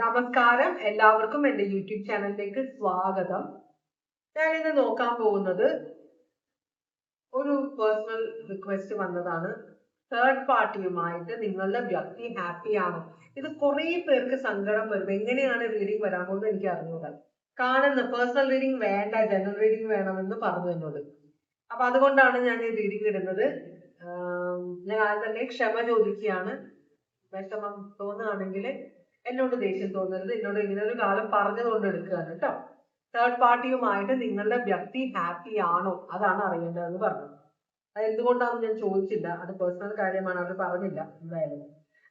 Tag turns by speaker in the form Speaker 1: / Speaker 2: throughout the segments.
Speaker 1: നമസ്കാരം. എല്ലാവർക്കും എന്റെ യൂട്യൂബ് ചാനലിലേക്ക് സ്വാഗതം. ഞാൻ ഇന്ന് നോക്കാൻ പോകുന്നത് ഒരു പേഴ്സണൽ റിക്വസ്റ്റ് വന്നതാണ്. തേർഡ് പാർട്ടിയുമായിട്ട് നിങ്ങളുടെ വ്യക്തി ഹാപ്പി ആണോ? ഇത് കുറേ പേർക്ക് സങ്കടം വരും എങ്ങനെയാണ് റീഡിംഗ് വരാൻ പോകുന്നത് എനിക്ക് അറിഞ്ഞൂടാ. കാണുന്ന പേഴ്സണൽ റീഡിംഗ് വേണ്ട ജനറൽ റീഡിംഗ് വേണമെന്ന് പറഞ്ഞു എന്നോട് അപ്പൊ അതുകൊണ്ടാണ് ഞാൻ ഈ റീഡിംഗ് ഇടുന്നത്. ഞാൻ ആദ്യം തന്നെ ക്ഷമ ചോദിക്കുകയാണ്. വിഷമം തോന്നുകയാണെങ്കിൽ എന്നോട് ദേഷ്യം തോന്നരുത്. എന്നോട് ഇങ്ങനെ ഒരു കാലം പറഞ്ഞതുകൊണ്ട് എടുക്കുകയാണ് കേട്ടോ. തേർഡ് പാർട്ടിയുമായിട്ട് നിങ്ങളുടെ വ്യക്തി ഹാപ്പി ആണോ? അതാണ് അറിയേണ്ടതെന്ന് പറഞ്ഞു അത് എന്തുകൊണ്ടാണെന്ന് ഞാൻ ചോദിച്ചില്ല. അത് പേഴ്സണൽ കാര്യമാണ്. അവർ പറഞ്ഞില്ല എന്തായാലും.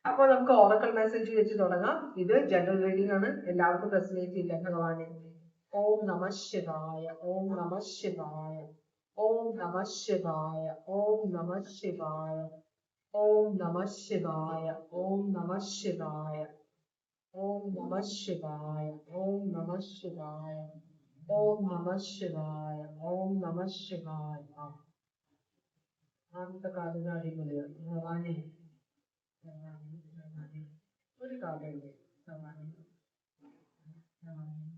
Speaker 1: അപ്പോൾ നമുക്ക് ഓറക്കൽ മെസ്സേജ് വെച്ച് തുടങ്ങാം. ഇത് ജനറൽ റീഡിംഗ് ആണ്. എല്ലാവർക്കും റെസിനേറ്റ് ഇല്ല ഭഗവാനെ. ഓം നമ ശിവായ. ഓം നമ ശിവായ. ഓം നമ ശിവായ. ഓം നമ ശിവായ. ഓം നമ ശിവായ. ഓം നമ ശിവായ. ഓം നമ ശിവായ ഓം നമ ശിവായ ഓം നമ ശിവായ ഓം നമ ശിവായ. ആദ്യത്തെ കാർഡിന് അടിപൊളിയാണ് ഭഗവാനെ. ഒരു കാർഡുണ്ട് ഭഗവാനെ ഭഗവാനെ.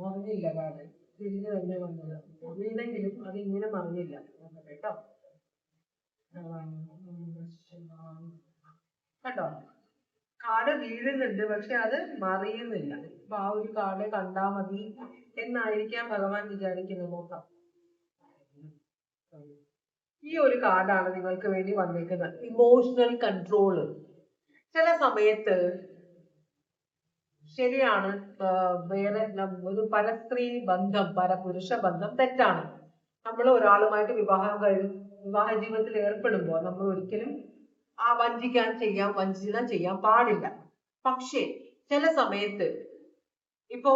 Speaker 1: മറിഞ്ഞില്ല കാർഡ് തിരിഞ്ഞു തന്നെ വന്നത് മറിഞ്ഞെങ്കിലും അത് ഇങ്ങനെ മറിഞ്ഞില്ല കേട്ടോ ഭഗവാനെ, നമഃ. കേട്ടോ കാട് വീഴുന്നുണ്ട് പക്ഷെ അത് മറിയുന്നില്ല. അപ്പൊ ആ ഒരു കാട് കണ്ടാ മതി എന്നായിരിക്കാം ഭഗവാൻ വിചാരിക്കുന്നത് നോക്കാം. ഈ ഒരു കാർഡാണ് നിങ്ങൾക്ക് വേണ്ടി വന്നിരിക്കുന്നത്. ഇമോഷണൽ കൺട്രോൾ ചില സമയത്ത് ശരിയാണ് വേറെ ഒരു പരസ്ത്രീ ബന്ധം പരപുരുഷ ബന്ധം തെറ്റാണ്. നമ്മൾ ഒരാളുമായിട്ട് വിവാഹം കഴി വിവാഹ ജീവിതത്തിൽ ഏർപ്പെടുമ്പോൾ നമ്മൾ ഒരിക്കലും ആ വഞ്ചിക്കാൻ ചെയ്യാം വഞ്ചന ചെയ്യാൻ പാടില്ല. പക്ഷേ ചില സമയത്ത് ഇപ്പോ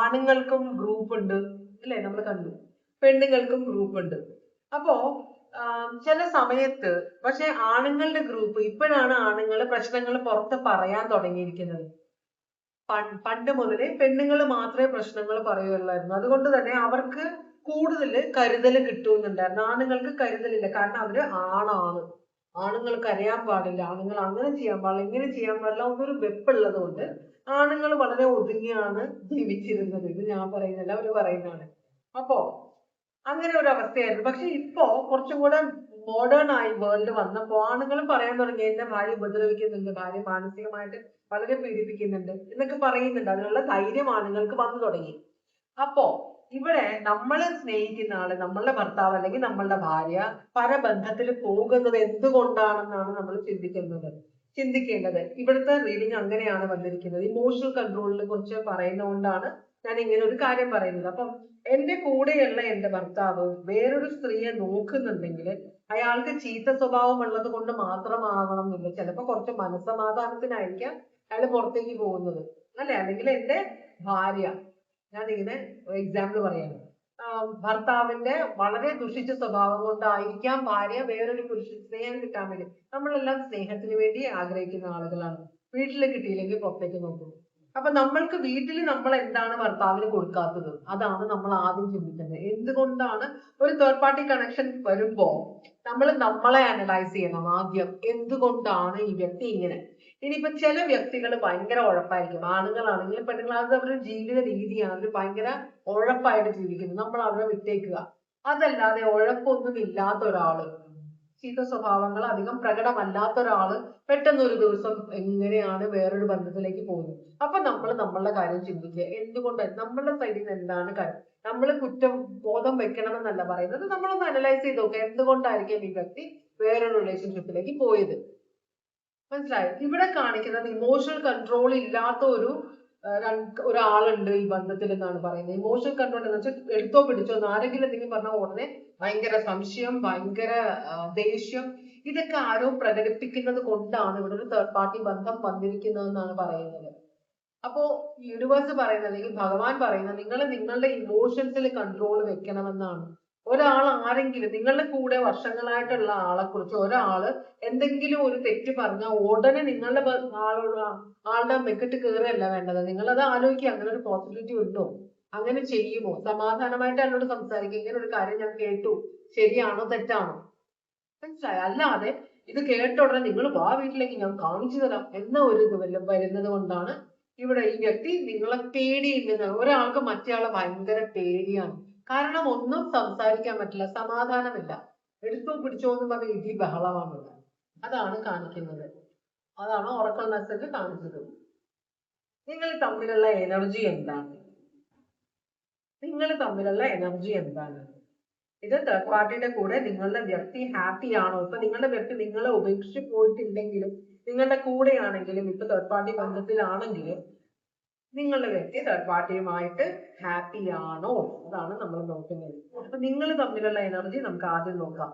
Speaker 1: ആണുങ്ങൾക്കും ഗ്രൂപ്പ് ഉണ്ട് അല്ലെ? നമ്മൾ കണ്ടു. പെണ്ണുങ്ങൾക്കും ഗ്രൂപ്പ് ഉണ്ട്. അപ്പോ ചില സമയത്ത് പക്ഷെ ആണുങ്ങളുടെ ഗ്രൂപ്പ് ഇപ്പോഴാണ് ആണുങ്ങൾ പ്രശ്നങ്ങൾ പുറത്ത് പറയാൻ തുടങ്ങിയിരിക്കുന്നത്. പണ്ട് മുതലേ പെണ്ണുങ്ങൾ മാത്രമേ പ്രശ്നങ്ങൾ പറയുള്ളായിരുന്നു അതുകൊണ്ട് തന്നെ അവർക്ക് കൂടുതൽ കരുതൽ കിട്ടുന്നുണ്ടായിരുന്നു. ആണുങ്ങൾക്ക് കരുതലില്ല. കാരണം അവർ ആണാണ്. ആണുങ്ങൾക്ക് അറിയാൻ പാടില്ല ആണുങ്ങൾ അങ്ങനെ ചെയ്യാൻ പാടില്ല ഇങ്ങനെ ചെയ്യാൻ പാടില്ല എന്നൊരു വെപ്പുള്ളത് കൊണ്ട് ആണുങ്ങൾ വളരെ ഒതുങ്ങിയാണ് ജീവിച്ചിരുന്നത്. ഇത് ഞാൻ പറയുന്നില്ല അവർ പറയുന്നതാണ്. അപ്പോ അങ്ങനെ ഒരു അവസ്ഥയായിരുന്നു. പക്ഷെ ഇപ്പോ കുറച്ചും കൂടെ മോഡേൺ ആയി വേൾഡ് വന്നപ്പോ ആണുങ്ങൾ പറയാൻ തുടങ്ങി എന്റെ ഭാര്യ ഉപദ്രവിക്കുന്നുണ്ട് ഭാര്യ മാനസികമായിട്ട് വളരെ പീഡിപ്പിക്കുന്നുണ്ട് എന്നൊക്കെ പറയുന്നുണ്ട്. അതിനുള്ള ധൈര്യം ആണുങ്ങൾക്ക് വന്നു തുടങ്ങി. അപ്പോ ഇവിടെ നമ്മൾ സ്നേഹിക്കുന്ന ആൾ നമ്മളുടെ ഭർത്താവ് അല്ലെങ്കിൽ നമ്മളുടെ ഭാര്യ പരബന്ധത്തിൽ പോകുന്നത് എന്തുകൊണ്ടാണെന്നാണ് നമ്മൾ ചിന്തിക്കുന്നത്? ചിന്തിക്കേണ്ടത്. ഇവിടുത്തെ റീഡിങ് അങ്ങനെയാണ് വന്നിരിക്കുന്നത്. ഇമോഷണൽ കൺട്രോളിനെ കുറിച്ച് പറയുന്നതുകൊണ്ടാണ് ഞാൻ ഇങ്ങനെ ഒരു കാര്യം പറയുന്നത്. അപ്പം എന്റെ കൂടെയുള്ള എന്റെ ഭർത്താവ് വേറൊരു സ്ത്രീയെ നോക്കുന്നുണ്ടെങ്കിൽ അയാൾക്ക് ചീത്ത സ്വഭാവം ഉള്ളത് കൊണ്ട് മാത്രമാകണം എന്നില്ല ചിലപ്പോൾ കുറച്ച് മനസ്സമാധാനത്തിനായിരിക്കാം അയാൾ പുറത്തേക്ക് പോകുന്നത്. അല്ലെ? അല്ലെങ്കിൽ എന്റെ ഭാര്യ ഞാൻ ഇങ്ങനെ എക്സാമ്പിൾ പറയാണ് ഭർത്താവിന്റെ വളരെ ദുഷിച്ച സ്വഭാവം കൊണ്ടായിരിക്കാം ഭാര്യ വേറൊരു പുരുഷൻ സ്നേഹം കിട്ടാൻ വേണ്ടി നമ്മളെല്ലാം സ്നേഹത്തിന് വേണ്ടി ആഗ്രഹിക്കുന്ന ആളുകളാണ്. വീട്ടിൽ കിട്ടിയില്ലെങ്കിൽ പുറത്തേക്ക് നോക്കും. അപ്പൊ നമ്മൾക്ക് വീട്ടിൽ നമ്മൾ എന്താണ് ഭർത്താവിന് കൊടുക്കാത്തത്? അതാണ് നമ്മൾ ആദ്യം ചിന്തിക്കുന്നത് എന്തുകൊണ്ടാണ് ഒരു തേർഡ് പാർട്ടി കണക്ഷൻ വരുമ്പോ നമ്മൾ നമ്മളെ അനലൈസ് ചെയ്യണം ആദ്യം. എന്തുകൊണ്ടാണ് ഈ വ്യക്തി ഇങ്ങനെ? ഇനിയിപ്പോ ചില വ്യക്തികൾ ഭയങ്കര ഉഴപ്പായിരിക്കും. ആണുങ്ങളാണെങ്കിലും പെണ്ണുങ്ങളാണെങ്കിലും അവരുടെ ജീവിത രീതിയാണ് അവർ ഭയങ്കര ഉഴപ്പായിട്ട് ജീവിക്കുന്നത് നമ്മൾ അവരെ വിട്ടേക്കുക. അതല്ലാതെ ഉഴപ്പൊന്നും ഇല്ലാത്ത ഒരാൾ ചീത്ത സ്വഭാവങ്ങൾ അധികം പ്രകടമല്ലാത്ത ഒരാൾ പെട്ടെന്ന് ഒരു ദിവസം എങ്ങനെയാണ് വേറൊരു ബന്ധത്തിലേക്ക് പോകുന്നത്? അപ്പൊ നമ്മൾ നമ്മളുടെ കാര്യം ചിന്തിക്കുക. എന്തുകൊണ്ട്? നമ്മളുടെ സൈഡിൽ നിന്ന് എന്താണ് കാര്യം? നമ്മൾ കുറ്റം ബോധം വെക്കണമെന്നല്ല പറയുന്നത്. നമ്മളൊന്ന് അനലൈസ് ചെയ്ത് നോക്കുക. എന്തുകൊണ്ടായിരിക്കും ഈ വ്യക്തി വേറൊരു റിലേഷൻഷിപ്പിലേക്ക് പോയത്? മനസ്സിലായോ? ഇവിടെ കാണിക്കുന്നത് ഇമോഷണൽ കൺട്രോൾ ഇല്ലാത്ത ഒരു ഒരാളുണ്ട് ഈ ബന്ധത്തിൽ എന്നാണ് പറയുന്നത്. ഇമോഷൻ കൺട്രോൾ എന്ന് വെച്ചാൽ എടുത്തോ പിടിച്ചോ എന്ന് ആരെങ്കിലും എന്തെങ്കിലും പറഞ്ഞാൽ ഉടനെ ഭയങ്കര സംശയം ഭയങ്കര ദേഷ്യം ഇതൊക്കെ ആരോ പ്രകടിപ്പിക്കുന്നത് കൊണ്ടാണ് ഇവിടെ ഒരു തേർഡ് പാർട്ടി ബന്ധം വന്നിരിക്കുന്നതെന്നാണ് പറയുന്നത്. അപ്പോ യൂണിവേഴ്സ് പറയുന്നത് അല്ലെങ്കിൽ ഭഗവാൻ പറയുന്നത് നിങ്ങൾ നിങ്ങളുടെ ഇമോഷൻസിൽ കൺട്രോൾ വെക്കണമെന്നാണ്. ഒരാൾ ആരെങ്കിലും നിങ്ങളുടെ കൂടെ വർഷങ്ങളായിട്ടുള്ള ആളെ കുറിച്ച് ഒരാൾ എന്തെങ്കിലും ഒരു തെറ്റ് പറഞ്ഞാൽ ഉടനെ നിങ്ങളുടെ ആളോട് ആളുടെ മെക്കിട്ട് കയറുകയല്ല വേണ്ടത്. അത് ആലോചിക്കുക. അങ്ങനെ ഒരു പോസിബിലിറ്റി ഉണ്ടോ? അങ്ങനെ ചെയ്യുമോ? സമാധാനമായിട്ട് എന്നോട് സംസാരിക്കുക. ഇങ്ങനെ ഒരു കാര്യം ഞാൻ കേട്ടു. ശരിയാണോ? തെറ്റാണോ? മനസ്സിലായോ? അല്ലാതെ ഇത് കേട്ട ഉടനെ നിങ്ങൾ വാ വീട്ടിലേക്ക് ഞാൻ കാണിച്ചു തരാം എന്ന ഒരു ഇത് വരുന്നത് കൊണ്ടാണ് ഇവിടെ ഈ വ്യക്തി നിങ്ങളെ പേടിയില്ലെന്ന്. ഒരാൾക്ക് മറ്റേയാളെ ഭയങ്കര പേടിയാണ്. കാരണം ഒന്നും സംസാരിക്കാൻ പറ്റില്ല സമാധാനമില്ല. എടുത്തു പിടിച്ചോ എന്ന് പറഞ്ഞ ഇടി ബഹളമാണുള്ളത് അതാണ് കാണിക്കുന്നത്. അതാണ് ഉറക്കൽ മെസ്സേജ് കാണിച്ചത്. നിങ്ങൾ തമ്മിലുള്ള എനർജി എന്താണ്? നിങ്ങൾ തമ്മിലുള്ള എനർജി എന്താണ്? ഇത് തേർഡ് പാർട്ടിയുടെ കൂടെ നിങ്ങളുടെ വ്യക്തി ഹാപ്പി ആണോ? ഇപ്പൊ നിങ്ങളുടെ വ്യക്തി നിങ്ങളെ ഉപേക്ഷിച്ച് പോയിട്ടുണ്ടെങ്കിലും നിങ്ങളുടെ കൂടെയാണെങ്കിലും ഇപ്പൊ തേർഡ് പാർട്ടി ബന്ധത്തിലാണെങ്കിലും നിങ്ങളുടെ വ്യക്തി തേർഡ് പാർട്ടിയുമായിട്ട് ഹാപ്പി ആണോ? അതാണ് നമ്മൾ നോക്കുന്നത്. അപ്പൊ നിങ്ങൾ തമ്മിലുള്ള എനർജി നമുക്ക് ആദ്യം നോക്കാം.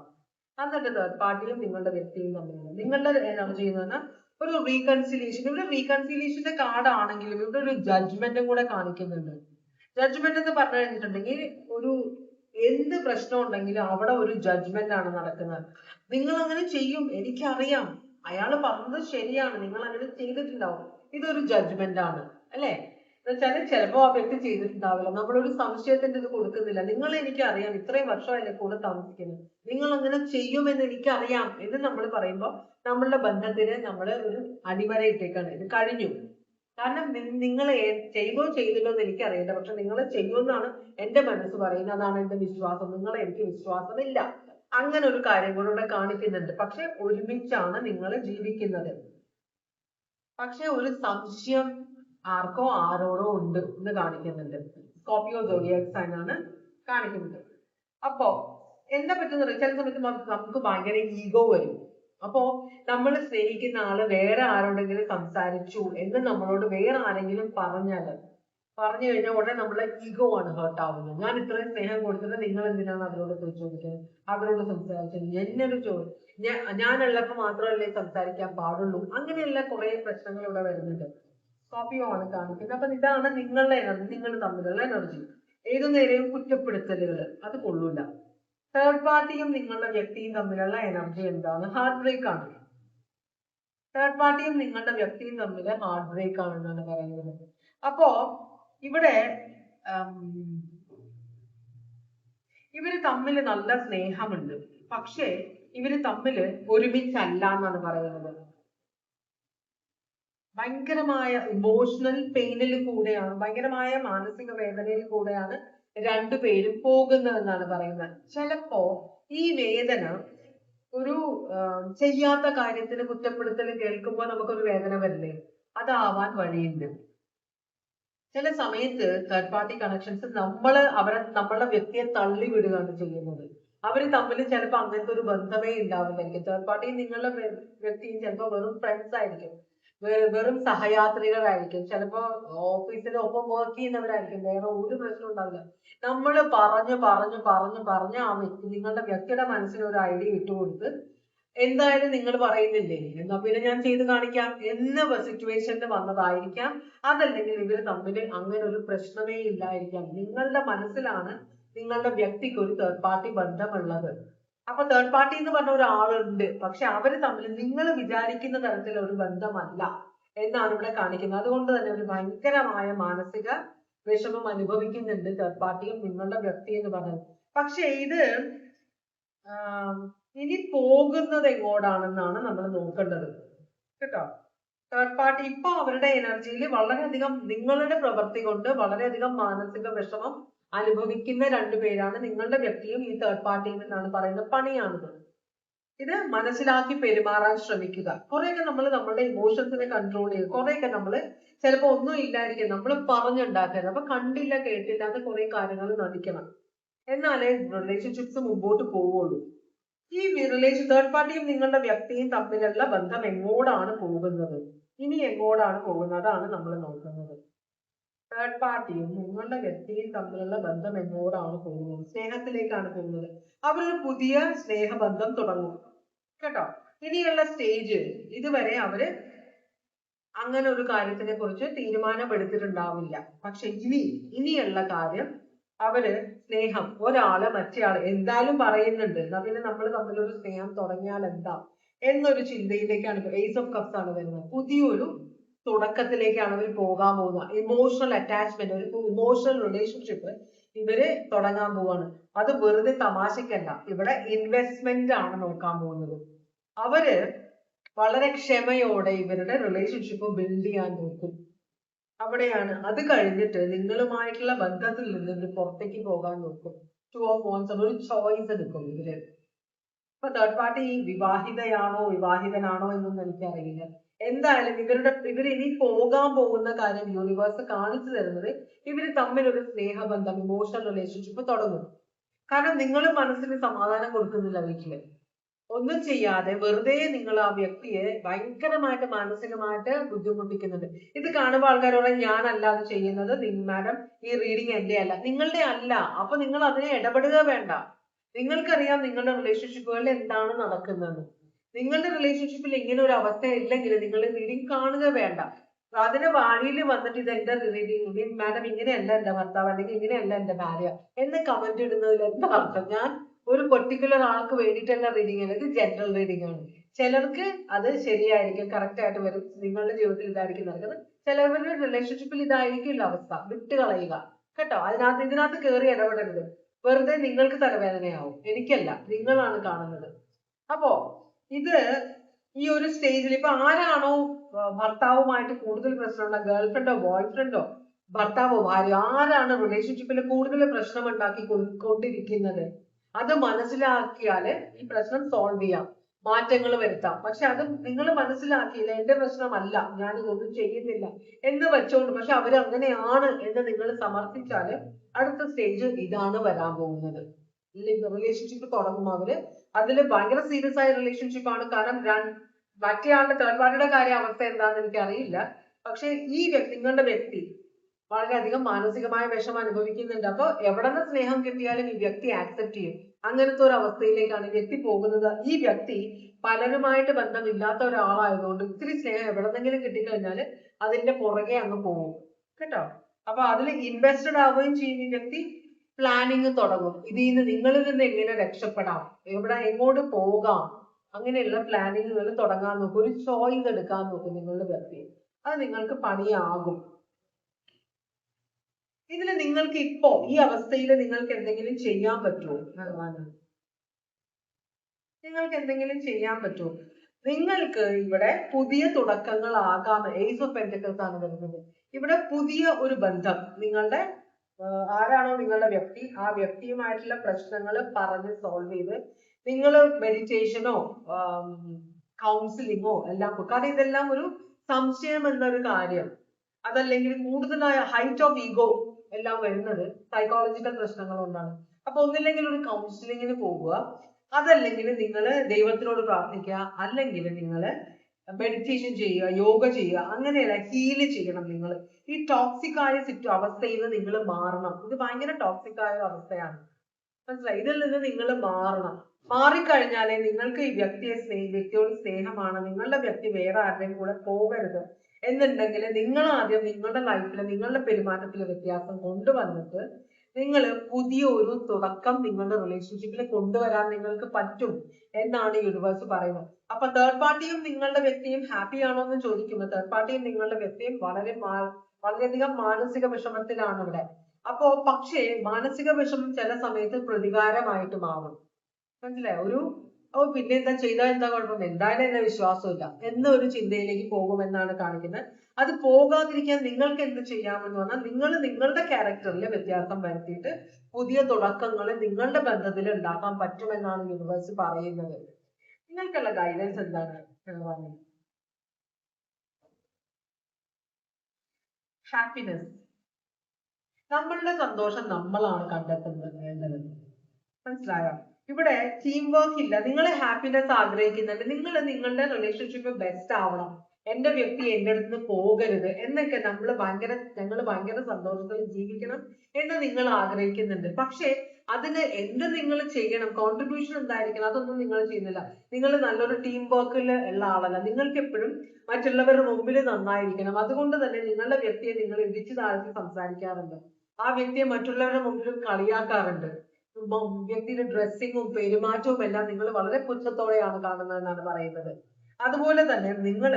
Speaker 1: എന്നിട്ട് തേർഡ് പാർട്ടിയും നിങ്ങളുടെ വ്യക്തിയും തമ്മിലുള്ള നിങ്ങളുടെ എനർജി എന്ന് പറഞ്ഞാൽ ഒരു റീകൺസിലിയേഷൻ ഇവിടെ റീകൺസിലിയേഷന്റെ കാർഡ് ആണെങ്കിലും ഇവിടെ ഒരു ജഡ്ജ്മെന്റും കൂടെ കാണിക്കുന്നുണ്ട്. ജഡ്ജ്മെന്റ് എന്ന് പറഞ്ഞു കഴിഞ്ഞിട്ടുണ്ടെങ്കിൽ ഒരു എന്ത് പ്രശ്നം ഉണ്ടെങ്കിലും അവിടെ ഒരു ജഡ്ജ്മെന്റ് ആണ് നടക്കുന്നത്. നിങ്ങൾ അങ്ങനെ ചെയ്യും. എനിക്കറിയാം. അയാൾ പറഞ്ഞത് ശരിയാണ്. നിങ്ങൾ അങ്ങനെ ചെയ്തിട്ടുണ്ടാവും. ഇതൊരു ജഡ്ജ്മെന്റ് ആണ്. അല്ലേ? എന്നുവെച്ചാൽ ചിലപ്പോ ആ വ്യക്തി ചെയ്തിട്ടുണ്ടാവില്ല. നമ്മളൊരു സംശയത്തിന്റെ ഇത് കൊടുക്കുന്നില്ല. നിങ്ങൾ എനിക്കറിയാം. ഇത്രയും വർഷമല്ലേ കൂടെ താമസിക്കുന്നു. നിങ്ങൾ അങ്ങനെ ചെയ്യുമെന്ന് എനിക്കറിയാം എന്ന് നമ്മൾ പറയുമ്പോൾ നമ്മളുടെ ബന്ധത്തിന് നമ്മൾ ഒരു അടിവരയിട്ടേക്കാണ് ഇത് കഴിഞ്ഞു. കാരണം നിങ്ങൾ ചെയ്തോ ചെയ്തില്ലോ എന്ന് എനിക്കറിയില്ല. പക്ഷെ നിങ്ങൾ ചെയ്യുമെന്നാണ് എന്റെ മനസ്സ് പറയുന്നത്. അതാണ് എന്റെ വിശ്വാസം. നിങ്ങൾ എനിക്ക് വിശ്വാസമില്ല. അങ്ങനെ ഒരു കാര്യം കൂടെ കാണിക്കുന്നുണ്ട്. പക്ഷെ ഒരുമിച്ചാണ് നിങ്ങൾ ജീവിക്കുന്നത്. പക്ഷെ ഒരു സംശയം ആർക്കോ ആരോടോ ഉണ്ട് എന്ന് കാണിക്കുന്നുണ്ട്. സ്കോപ്പിയോ ജോഡിയാക് സൈൻ ആണ് കാണിക്കുന്നത്. അപ്പോ എന്താ പറ്റുന്ന ചില സമയത്ത് നമുക്ക് ഭയങ്കര ഈഗോ വരും. അപ്പോ നമ്മൾ സ്നേഹിക്കുന്ന ആൾ വേറെ ആരോടെങ്കിലും സംസാരിച്ചു എന്ന് നമ്മളോട് വേറെ ആരെങ്കിലും പറഞ്ഞാൽ പറഞ്ഞു കഴിഞ്ഞാൽ ഉടനെ നമ്മളെ ഈഗോ ആണ് ഹേർട്ട് ആവുന്നത്. ഞാൻ ഇത്രയും സ്നേഹം കൊടുത്തിട്ട് നിങ്ങൾ എന്തിനാണ് അവരോട് ചോദിക്കുന്നത് അവരോട് സംസാരിച്ചത്? എന്നൊരു ചോദ്യം ഞാൻ ഞാനുള്ളപ്പോ മാത്രമല്ലേ സംസാരിക്കാൻ പാടുള്ളൂ. അങ്ങനെയുള്ള കുറെ പ്രശ്നങ്ങൾ ഇവിടെ വരുന്നുണ്ട്. സ്കോപ്പിയോ ആണ് കാണിക്കുന്നത് അപ്പൊ ഇതാണ് നിങ്ങളുടെ എനർജി നിങ്ങൾ തമ്മിലുള്ള എനർജി ഏതു നേരെയും കുറ്റപ്പെടുത്തലുകൾ അത് കൊള്ളൂല. തേർഡ് പാർട്ടിയും നിങ്ങളുടെ വ്യക്തിയും തമ്മിലുള്ള എനർജി എന്താണ് ഹാർട്ട് ബ്രേക്ക് ആണ്. തേർഡ് പാർട്ടിയും നിങ്ങളുടെ വ്യക്തിയും തമ്മിൽ ഹാർട്ട് ബ്രേക്ക് ആണെന്നാണ് പറയുന്നത്. അപ്പോ ഇവിടെ ഇവർ തമ്മിൽ നല്ല സ്നേഹമുണ്ട്. പക്ഷേ ഇവർ തമ്മിൽ ഒരുമിച്ചല്ല എന്നാണ് പറയുന്നത്. ഭയങ്കരമായ ഇമോഷണൽ പെയിനിൽ കൂടെയാണ് ഭയങ്കരമായ മാനസിക വേദനയിൽ കൂടെയാണ് രണ്ടുപേരും പോകുന്നതെന്നാണ് പറയുന്നത്. ചിലപ്പോ ഈ വേദന ഒരു ചെയ്യാത്ത കാര്യത്തിന് കുറ്റപ്പെടുത്തൽ കേൾക്കുമ്പോൾ നമുക്കൊരു വേദന വരില്ലേ? അതാവാൻ വഴിയുണ്ട്. ചില സമയത്ത് തേർഡ് പാർട്ടി കണക്ഷൻസ് നമ്മൾ അവരെ നമ്മളെ വ്യക്തിയെ തള്ളി വിടുകയാണ് ചെയ്യുന്നത്. അവർ തമ്മിൽ ചിലപ്പോൾ അങ്ങനത്തെ ഒരു ബന്ധമേ ഉണ്ടാവില്ലായിരിക്കും തേർഡ് പാർട്ടി നിങ്ങളുടെ വ്യ- വ്യക്തിയും ചിലപ്പോൾ വെറും ഫ്രണ്ട്സ് ആയിരിക്കും. വെറും സഹയാത്രികരായിരിക്കും. ചിലപ്പോ ഓഫീസിൽ ഒപ്പം വർക്ക് ചെയ്യുന്നവരായിരിക്കും. വേറെ ഒരു പ്രശ്നം ഉണ്ടാവില്ല. നമ്മൾ പറഞ്ഞു പറഞ്ഞു പറഞ്ഞു പറഞ്ഞ് ആ വ്യക്തി നിങ്ങളുടെ വ്യക്തിയുടെ മനസ്സിന് ഒരു ഐഡിയ ഇട്ടുകൊടുത്ത് എന്തായാലും നിങ്ങൾ പറയുന്നില്ലേ? എന്നാ പിന്നെ ഞാൻ ചെയ്ത് കാണിക്കാം. എന്ന സിറ്റുവേഷനിൽ വന്നതായിരിക്കാം. അതല്ലെങ്കിൽ ഇവർ തമ്മിൽ അങ്ങനെ ഒരു പ്രശ്നമേ ഇല്ലായിരിക്കാം. നിങ്ങളുടെ മനസ്സിലാണ് നിങ്ങളുടെ വ്യക്തിക്ക് ഒരു തേർഡ് പാർട്ടി ബന്ധമുള്ളത്. അപ്പൊ തേർഡ് പാർട്ടി എന്ന് പറഞ്ഞ ഒരാളുണ്ട്. പക്ഷെ അവർ തമ്മിൽ നിങ്ങൾ വിചാരിക്കുന്ന തരത്തിൽ ഒരു ബന്ധമല്ല എന്നാണ് ഇവിടെ കാണിക്കുന്നത്. അതുകൊണ്ട് തന്നെ ഒരു ഭയങ്കരമായ മാനസിക വിഷമം അനുഭവിക്കുന്നുണ്ട് തേർഡ് പാർട്ടിയും നിങ്ങളുടെ വ്യക്തി എന്ന് പറയുന്നത് പക്ഷെ ഇത് ഇനി പോകുന്നത് എങ്ങോട്ടാണെന്നാണ് നമ്മൾ നോക്കേണ്ടത്. കേട്ടോ? തേർഡ് പാർട്ടി ഇപ്പൊ അവരുടെ എനർജിയിൽ വളരെയധികം നിങ്ങളുടെ പ്രവൃത്തി കൊണ്ട് വളരെയധികം മാനസിക വിഷമം അനുഭവിക്കുന്ന രണ്ടുപേരാണ് നിങ്ങളുടെ വ്യക്തിയും ഈ തേർഡ് പാർട്ടിയും എന്നാണ് പറയുന്നത് പണിയാണത്. ഇത് മനസ്സിലാക്കി പെരുമാറാൻ ശ്രമിക്കുക. കുറെയൊക്കെ നമ്മൾ നമ്മുടെ ഇമോഷൻസിനെ കൺട്രോൾ ചെയ്യുക കുറെയൊക്കെ നമ്മൾ ചിലപ്പോ ഒന്നും ഇല്ലായിരിക്കും. നമ്മൾ പറഞ്ഞുണ്ടാക്കരുത്. അപ്പൊ കണ്ടില്ല കേട്ടില്ലാത്ത കുറെ കാര്യങ്ങൾ നടിക്കണം. എന്നാലേ റിലേഷൻഷിപ്സ് മുമ്പോട്ട് പോവുള്ളൂ. ഈ റിലേഷൻ തേർഡ് പാർട്ടിയും നിങ്ങളുടെ വ്യക്തിയും തമ്മിലുള്ള ബന്ധം എങ്ങോട്ടാണ് പോകുന്നത്? ഇനി എങ്ങോട്ടാണ് പോകുന്നത്? അതാണ് നമ്മൾ നോക്കുന്നത്. തേർഡ് യും നിങ്ങളുടെ വ്യക്തിയും തമ്മിലുള്ള ബന്ധം എങ്ങോട്ടാണ് പോകുന്നത് സ്നേഹത്തിലേക്കാണ് പോകുന്നത്. അവരൊരു പുതിയ സ്നേഹബന്ധം തുടങ്ങും. കേട്ടോ? ഇനിയുള്ള സ്റ്റേജ് ഇതുവരെ അവർ അങ്ങനെ ഒരു കാര്യത്തിനെ കുറിച്ച് തീരുമാനമെടുത്തിട്ടുണ്ടാവില്ല. പക്ഷെ ഇനി ഇനിയുള്ള കാര്യം അവർ സ്നേഹം ഒരാൾ മറ്റേയാൾ എന്തായാലും പറയുന്നുണ്ട്. എന്നാ പിന്നെ നമ്മൾ തമ്മിലൊരു സ്നേഹം തുടങ്ങിയാൽ എന്താ? എന്നൊരു ചിന്തയിലേക്കാണ് ഏസ് ഓഫ് കപ്സ് ആണ് വരുന്നത്. പുതിയൊരു തുടക്കത്തിലേക്കാണ് അവർ പോകാൻ പോകുന്നത് ഇമോഷണൽ അറ്റാച്ച്മെന്റ് ഒരു ഇമോഷണൽ റിലേഷൻഷിപ്പ് ഇവർ തുടങ്ങാൻ പോവാണ്. അത് വെറുതെ തമാശക്കല്ല. ഇവിടെ ഇൻവെസ്റ്റ്മെന്റ് ആണ് നോക്കാൻ പോകുന്നത്. അവർ വളരെ ക്ഷമയോടെ ഇവരുടെ റിലേഷൻഷിപ്പ് ബിൽഡ് ചെയ്യാൻ നോക്കും. അവിടെയാണ്. അത് കഴിഞ്ഞിട്ട് നിങ്ങളുമായിട്ടുള്ള ബന്ധത്തിൽ നിന്ന് പുറത്തേക്ക് പോകാൻ നോക്കും. ടു ഓഫ് വോൺസ് ഒരു ചോയ്സ് എടുക്കും ഇവർ. ഇപ്പൊ തേർഡ് പാർട്ടി വിവാഹിതയാണോ വിവാഹിതനാണോ എന്നൊന്നും എനിക്കറിയില്ല. എന്തായാലും ഇവരുടെ ഇവർ ഇനി പോകാൻ പോകുന്ന കാര്യം യൂണിവേഴ്സ് കാണിച്ചു തരുന്നത് ഇവർ തമ്മിൽ ഒരു സ്നേഹബന്ധം ഇമോഷണൽ റിലേഷൻഷിപ്പ് തുടങ്ങും. കാരണം നിങ്ങൾ മനസ്സിന് സമാധാനം കൊടുക്കുന്നില്ല വീട്ടിൽ. ഒന്നും ചെയ്യാതെ വെറുതെ നിങ്ങൾ ആ വ്യക്തിയെ ഭയങ്കരമായിട്ട് മാനസികമായിട്ട് ബുദ്ധിമുട്ടിക്കുന്നുണ്ട്. ഇത് കാണുമ്പോൾ ആൾക്കാരോട് ഞാനല്ല അത് ചെയ്യുന്നത് മാഡം ഈ റീഡിങ് എന്റെ അല്ല നിങ്ങളുടെ അല്ല. അപ്പൊ നിങ്ങൾ അതിനെ ഇടപെടുക വേണ്ട. നിങ്ങൾക്കറിയാം നിങ്ങളുടെ റിലേഷൻഷിപ്പുകളിൽ എന്താണ് നടക്കുന്നത്. നിങ്ങളുടെ റിലേഷൻഷിപ്പിൽ ഇങ്ങനെ ഒരു അവസ്ഥ ഇല്ലെങ്കിൽ നിങ്ങൾ റീഡിങ് കാണുക വേണ്ട. അതിന് വാഴിയിൽ വന്നിട്ട് ഇത് എന്റെ റീഡിങ് മാഡം ഇങ്ങനെയല്ല എന്റെ ഭർത്താവ് അല്ലെങ്കിൽ ഇങ്ങനെയല്ല എന്റെ ഭാര്യ എന്ന് കമന്റ് ഇടുന്നതിൽ എന്താ അർത്ഥം? ഞാൻ ഒരു പെർട്ടിക്കുലർ ആൾക്ക് വേണ്ടിയിട്ടല്ല റീഡിങ് അല്ല ഇത് ജനറൽ റീഡിംഗ് ആണ്. ചിലർക്ക് അത് ശരിയായിരിക്കും കറക്റ്റ് ആയിട്ട് വരും. നിങ്ങളുടെ ജീവിതത്തിൽ ഇതായിരിക്കും നടക്കുന്നത്. ചിലവരുടെ റിലേഷൻഷിപ്പിൽ ഇതായിരിക്കില്ല അവസ്ഥ. വിട്ട് കളയുക കേട്ടോ? അതിനകത്ത് ഇതിനകത്ത് കയറി ഇടപെടരുത്. വെറുതെ നിങ്ങൾക്ക് തലവേദനയാവും. എനിക്കല്ല. നിങ്ങളാണ് കാണുന്നത്. അപ്പോ ഇത് ഈ ഒരു സ്റ്റേജിൽ ഇപ്പൊ ആരാണോ ഭർത്താവുമായിട്ട് കൂടുതൽ പ്രശ്നമുള്ള ഗേൾ ഫ്രണ്ടോ ബോയ് ഫ്രണ്ടോ ഭർത്താവോ ഭാര്യ ആരാണ് റിലേഷൻഷിപ്പിൽ കൂടുതൽ പ്രശ്നം ഉണ്ടാക്കി കൊണ്ടിരിക്കുന്നത്? അത് മനസ്സിലാക്കിയാൽ ഈ പ്രശ്നം സോൾവ് ചെയ്യാം. മാറ്റങ്ങൾ വരുത്താം. പക്ഷെ അത് നിങ്ങൾ മനസ്സിലാക്കിയില്ല എന്റെ പ്രശ്നമല്ല ഞാൻ ഇതൊന്നും ചെയ്യുന്നില്ല എന്ന് വെച്ചോണ്ട് പക്ഷെ അവർ അങ്ങനെയാണ് എന്ന് നിങ്ങൾ സമർത്ഥിച്ചാൽ അടുത്ത സ്റ്റേജ് ഇതാണ് വരാൻ പോകുന്നത്. റിലേഷൻഷിപ്പ് തുടങ്ങും. അവർ അതിൽ ഭയങ്കര സീരിയസ് ആയ റിലേഷൻഷിപ്പ് ആണ്. കാരണം മറ്റേയാളുടെ തേർഡ് പാർട്ടിയുടെ കാര്യം അവസ്ഥ എന്താണെന്ന് എനിക്ക് അറിയില്ല. പക്ഷെ ഈ വ്യക്തി നിങ്ങളുടെ വ്യക്തി വളരെയധികം മാനസികമായ വിഷമം അനുഭവിക്കുന്നുണ്ട്. അപ്പൊ എവിടെ നിന്ന് സ്നേഹം കിട്ടിയാലും ഈ വ്യക്തി ആക്സെപ്റ്റ് ചെയ്യും. അങ്ങനത്തെ ഒരു അവസ്ഥയിലേക്കാണ് വ്യക്തി പോകുന്നത്. ഈ വ്യക്തി പലരുമായിട്ട് ബന്ധമില്ലാത്ത ഒരാളായതുകൊണ്ട് ഇത്തിരി സ്നേഹം എവിടെന്നെങ്കിലും കിട്ടിക്കഴിഞ്ഞാൽ അതിന്റെ പുറകെ അങ്ങ് പോകും. കേട്ടോ? അപ്പൊ അതിൽ ഇൻവെസ്റ്റഡ് ആവുകയും ചെയ്യും ഈ വ്യക്തി. പ്ലാനിങ് തുടങ്ങും. ഇതിൽ നിന്ന് നിങ്ങളിൽ നിന്ന് എങ്ങനെ രക്ഷപ്പെടാം? എവിടെ എങ്ങോട്ട് പോകാം? അങ്ങനെയുള്ള പ്ലാനിങ്ങുകൾ തുടങ്ങാൻ നോക്കും. ഒരു ചോയ്സ് എടുക്കാൻ നോക്കും നിങ്ങളുടെ വ്യക്തി അത് നിങ്ങൾക്ക് പണിയാകും. ഇതിൽ നിങ്ങൾക്ക് ഇപ്പോ ഈ അവസ്ഥയിൽ നിങ്ങൾക്ക് എന്തെങ്കിലും ചെയ്യാൻ പറ്റുമോ? ഭഗവാന്. നിങ്ങൾക്ക് എന്തെങ്കിലും ചെയ്യാൻ പറ്റുമോ? നിങ്ങൾക്ക് ഇവിടെ പുതിയ തുടക്കങ്ങൾ ആകാം ഏസ് ഓഫ് പെന്റക്കൽസ് ആണ് വരുന്നത്. ഇവിടെ പുതിയ ഒരു ബന്ധം നിങ്ങളുടെ ആരാണോ നിങ്ങളുടെ വ്യക്തി ആ വ്യക്തിയുമായിട്ടുള്ള പ്രശ്നങ്ങൾ പറഞ്ഞ് സോൾവ് ചെയ്ത് നിങ്ങൾ മെഡിറ്റേഷനോ കൗൺസിലിങ്ങോ എല്ലാം കൊടുക്കും. കാരണം ഇതെല്ലാം ഒരു സംശയം എന്നൊരു കാര്യം. അതല്ലെങ്കിൽ കൂടുതലായ ഹൈറ്റ് ഓഫ് ഈഗോ എല്ലാം വരുന്നത് സൈക്കോളജിക്കൽ പ്രശ്നങ്ങൾ കൊണ്ടാണ്. അപ്പൊ ഒന്നില്ലെങ്കിൽ ഒരു കൗൺസിലിങ്ങിന് പോകുക. അതല്ലെങ്കിൽ നിങ്ങൾ ദൈവത്തിനോട് പ്രാർത്ഥിക്കുക. അല്ലെങ്കിൽ നിങ്ങൾ മെഡിറ്റേഷൻ ചെയ്യുക യോഗ ചെയ്യുക. അങ്ങനെയല്ല ഹീൽ ചെയ്യണം നിങ്ങൾ ഈ ടോക്സിക് ആയ സിറ്റു അവസ്ഥയിൽ നിന്ന് നിങ്ങൾ മാറണം. ഇത് ഭയങ്കര ടോക്സിക് ആയ അവസ്ഥയാണ്. മനസ്സിലായി? ഇതിൽ നിന്ന് നിങ്ങൾ മാറണം. മാറിക്കഴിഞ്ഞാലേ നിങ്ങൾക്ക് ഈ വ്യക്തിയെ സ്നേഹി വ്യക്തിയോട് സ്നേഹമാണ്. നിങ്ങളുടെ വ്യക്തി വേറെ ആരുടെയും കൂടെ പോകരുത്. എന്നുണ്ടെങ്കിൽ നിങ്ങൾ ആദ്യം നിങ്ങളുടെ ലൈഫിൽ നിങ്ങളുടെ പെരുമാറ്റത്തിൽ വ്യത്യാസം കൊണ്ടുവന്നിട്ട് നിങ്ങൾ പുതിയ ഒരു തുടക്കം നിങ്ങളുടെ റിലേഷൻഷിപ്പിൽ കൊണ്ടുവരാൻ നിങ്ങൾക്ക് പറ്റും എന്നാണ് യൂണിവേഴ്സ് പറയുന്നത്. അപ്പൊ തേർഡ് പാർട്ടിയും നിങ്ങളുടെ വ്യക്തിയും ഹാപ്പി ആണോ എന്ന് ചോദിക്കുമ്പോൾ തേർഡ് പാർട്ടിയും നിങ്ങളുടെ വ്യക്തിയും വളരെ വളരെയധികം മാനസിക വിഷമത്തിലാണ് ഇവിടെ. അപ്പോ പക്ഷേ മാനസിക വിഷമം ചില സമയത്ത് പ്രതികാരമായിട്ട് മാറും മനസ്സിലായോ? ഒരു ഓ പിന്നെ എന്താ ചെയ്താൽ എന്താ കുഴപ്പം? എന്തായാലും എന്നെ വിശ്വാസമില്ല. എന്നൊരു ചിന്തയിലേക്ക് പോകുമെന്നാണ് കാണിക്കുന്നത്. അത് പോകാതിരിക്കാൻ നിങ്ങൾക്ക് എന്ത് ചെയ്യാമെന്ന് പറഞ്ഞാൽ നിങ്ങൾ നിങ്ങളുടെ ക്യാരക്ടറിൽ വ്യത്യാസം വരുത്തിയിട്ട് പുതിയ തുടക്കങ്ങൾ നിങ്ങളുടെ ബന്ധത്തിൽ ഉണ്ടാക്കാൻ പറ്റുമെന്നാണ് യൂണിവേഴ്സ് പറയുന്നത്. നിങ്ങൾക്കുള്ള ഗൈഡൻസ് എന്താണ് ഭഗവാനെ ഹാപ്പിനെസ് നമ്മളുടെ സന്തോഷം നമ്മളാണ് കണ്ടെത്തുന്നത് മനസ്സിലായോ? ഇവിടെ ടീം വർക്ക് ഇല്ല. നിങ്ങൾ ഹാപ്പിനെസ് ആഗ്രഹിക്കുന്നുണ്ട്. നിങ്ങൾ നിങ്ങളുടെ റിലേഷൻഷിപ്പ് ബെസ്റ്റ് ആവണം. എന്റെ വ്യക്തി എന്റെ അടുത്ത് നിന്ന് പോകരുത്. എന്നൊക്കെ നമ്മൾ ഭയങ്കര ഞങ്ങൾ ഭയങ്കര സന്തോഷത്തിൽ ജീവിക്കണം എന്ന് നിങ്ങൾ ആഗ്രഹിക്കുന്നുണ്ട്. പക്ഷേ അതിന് എന്ത് നിങ്ങൾ ചെയ്യണം? കോൺട്രിബ്യൂഷൻ എന്തായിരിക്കണം? അതൊന്നും നിങ്ങൾ ചെയ്യുന്നില്ല. നിങ്ങൾ നല്ലൊരു ടീം വർക്കിൽ ഉള്ള ആളല്ല. നിങ്ങൾക്ക് എപ്പോഴും മറ്റുള്ളവരുടെ മുമ്പിൽ നന്നായിരിക്കണം. അതുകൊണ്ട് തന്നെ നിങ്ങളുടെ വ്യക്തിയെ നിങ്ങൾ ഇടിച്ചു താഴ്ത്തി സംസാരിക്കാറുണ്ട്. ആ വ്യക്തിയെ മറ്റുള്ളവരുടെ മുമ്പിൽ കളിയാക്കാറുണ്ട്. വ്യക്തിയുടെ ഡ്രസ്സിങ്ങും പെരുമാറ്റവും എല്ലാം നിങ്ങൾ വളരെ പുച്ഛത്തോടെയാണ് കാണുന്നതെന്നാണ് പറയുന്നത്. അതുപോലെ തന്നെ നിങ്ങൾ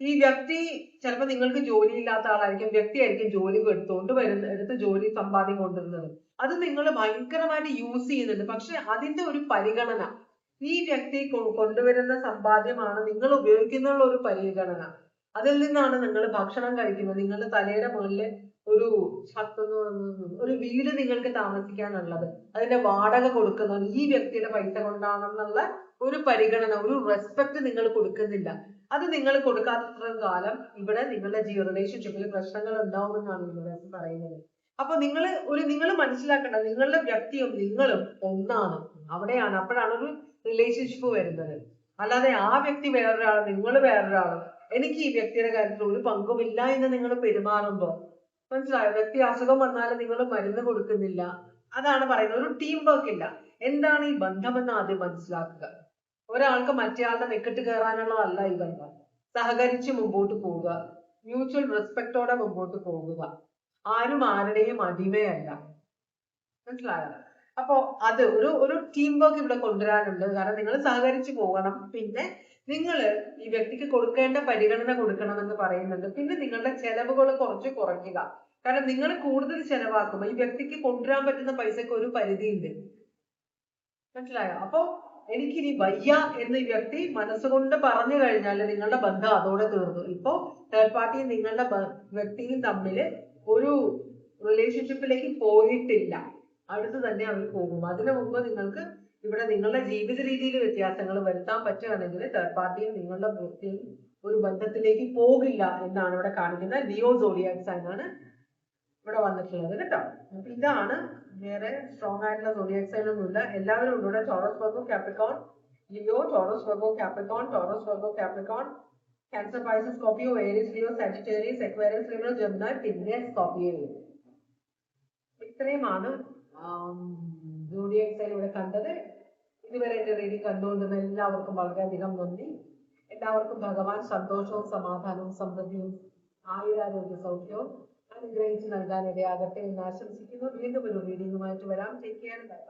Speaker 1: ഈ വ്യക്തി ചിലപ്പോൾ നിങ്ങൾക്ക് ജോലി ഇല്ലാത്ത ആളായിരിക്കും വ്യക്തിയായിരിക്കും ജോലി എടുത്തുകൊണ്ട് വരുന്ന എടുത്ത് ജോലി സമ്പാദ്യം കൊണ്ടുവരുന്നത്. അത് നിങ്ങൾ ഭയങ്കരമായിട്ട് യൂസ് ചെയ്യുന്നുണ്ട്. പക്ഷെ അതിന്റെ ഒരു പരിഗണന ഈ വ്യക്തി കൊണ്ടുവരുന്ന സമ്പാദ്യമാണ് നിങ്ങൾ ഉപയോഗിക്കുന്നുള്ള ഒരു പരിഗണന. അതിൽ നിന്നാണ് നിങ്ങൾ ഭക്ഷണം കഴിക്കുന്നത്. നിങ്ങളുടെ തലയുടെ മുകളിൽ ഒരു ഷത്ത് എന്ന് പറയുന്നത് ഒരു വീട് നിങ്ങൾക്ക് താമസിക്കാനുള്ളത്. അതിന്റെ വാടക കൊടുക്കുന്നത് ഈ വ്യക്തിയുടെ പൈസ കൊണ്ടാണെന്നുള്ള ഒരു പരിഗണന ഒരു റെസ്പെക്ട് നിങ്ങൾ കൊടുക്കുന്നില്ല. അത് നിങ്ങൾ കൊടുക്കാത്തത്രയും കാലം ഇവിടെ നിങ്ങളുടെ ജീവ റിലേഷൻഷിപ്പിൽ പ്രശ്നങ്ങൾ ഉണ്ടാവുമെന്നാണ് ഇവിടെ പറയുന്നത്. അപ്പൊ നിങ്ങൾ ഒരു നിങ്ങൾ മനസ്സിലാക്കേണ്ട നിങ്ങളുടെ വ്യക്തിയും നിങ്ങളും ഒന്നാണ്. അവിടെയാണ് അപ്പോഴാണ് ഒരു റിലേഷൻഷിപ്പ് വരുന്നത്. അല്ലാതെ ആ വ്യക്തി വേറൊരാളും നിങ്ങൾ വേറൊരാളും. എനിക്ക് ഈ വ്യക്തിയുടെ കാര്യത്തിൽ ഒരു പങ്കുമില്ല എന്ന് നിങ്ങൾ പെരുമാറുമ്പോൾ മനസ്സിലായോ? വ്യക്തി അസുഖം വന്നാൽ നിങ്ങൾ മരുന്ന് കൊടുക്കുന്നില്ല. അതാണ് പറയുന്നത്. ഒരു ടീം വർക്ക് ഇല്ല. എന്താണ് ഈ ബന്ധമെന്ന് ആദ്യം മനസ്സിലാക്കുക. ഒരാൾക്ക് മറ്റേയാളുടെ നെക്കിട്ട് കയറാനുള്ളതല്ല ഈ ബന്ധം. സഹകരിച്ച് മുമ്പോട്ട് പോവുക. മ്യൂച്വൽ റെസ്പെക്റ്റോടെ മുമ്പോട്ട് പോകുക. ആരും ആരുടെയും അടിമയല്ല. മനസ്സിലായോ? അപ്പോ അത് ഒരു ഒരു ടീം വർക്ക് ഇവിടെ കൊണ്ടുവരാനുണ്ട്. കാരണം നിങ്ങൾ സഹകരിച്ച് പോകണം. പിന്നെ നിങ്ങൾ ഈ വ്യക്തിക്ക് കൊടുക്കേണ്ട പരിഗണന കൊടുക്കണമെന്ന് പറയുന്നുണ്ട്. പിന്നെ നിങ്ങളുടെ ചെലവുകൾ കുറച്ച് കുറയ്ക്കുക. കാരണം നിങ്ങൾ കൂടുതൽ ചെലവാക്കുമ്പോൾ ഈ വ്യക്തിക്ക് കൊണ്ടുവരാൻ പറ്റുന്ന പൈസക്ക് ഒരു പരിധിയുണ്ട്. മനസ്സിലായോ? അപ്പോ എനിക്കിനി വയ്യ എന്ന് ഈ വ്യക്തി മനസ്സുകൊണ്ട് പറഞ്ഞു കഴിഞ്ഞാൽ നിങ്ങളുടെ ബന്ധം അതോടെ തീർന്നു. ഇപ്പോ തേർഡ് പാർട്ടിയും നിങ്ങളുടെ വ്യക്തിയും തമ്മിൽ ഒരു റിലേഷൻഷിപ്പിലേക്ക് പോയിട്ടില്ല. അടുത്ത് തന്നെ അവർ പോകും. അതിനു മുമ്പ് നിങ്ങൾക്ക് ഇവിടെ നിങ്ങളുടെ ജീവിത രീതിയിൽ വ്യത്യാസങ്ങൾ വരുത്താൻ പറ്റുകയാണെങ്കിൽ തേർഡ് പാർട്ടിയും നിങ്ങളുടെ വ്യക്തിയും ഒരു ബന്ധത്തിലേക്ക് പോകില്ല എന്നാണ് ഇവിടെ കാണിക്കുന്നത് ലിയോ സോഡിയാക് സൈൻ ആണ് ഇവിടെ വന്നിട്ടുള്ളത് കേട്ടോ. അപ്പൊ ഇതാണ് വേറെ സ്ട്രോങ് ആയിട്ടുള്ള സോഡിയാക് സൈൻ ഒന്നുമില്ല എല്ലാവരും ഉണ്ട് ഇവിടെ. Taurus Virgo Capricorn Leo Taurus Virgo Capricorn Taurus Virgo Capricorn Cancer Pisces Scorpio Aries Leo Sagittarius Aquarius Leo Gemini പിന്നെ സ്കോപ്പിയോ ഇത്രയുമാണ് ഇവിടെ കണ്ടത് ഇതുവരെ എന്റെ റീഡിംഗ് കണ്ടുകൊണ്ടിരുന്ന എല്ലാവർക്കും വളരെയധികം നന്ദി. എല്ലാവർക്കും ഭഗവാൻ സന്തോഷവും സമാധാനവും സമൃദ്ധിയും ആയുരാരോഗ്യ സൗഖ്യവും അനുഗ്രഹിച്ച് നൽകാൻ ഇടയാകട്ടെ എന്ന് ആശംസിക്കുന്നു. വീണ്ടും ഒരു റീഡിങ്ങുമായിട്ട് വരാം. Take care bye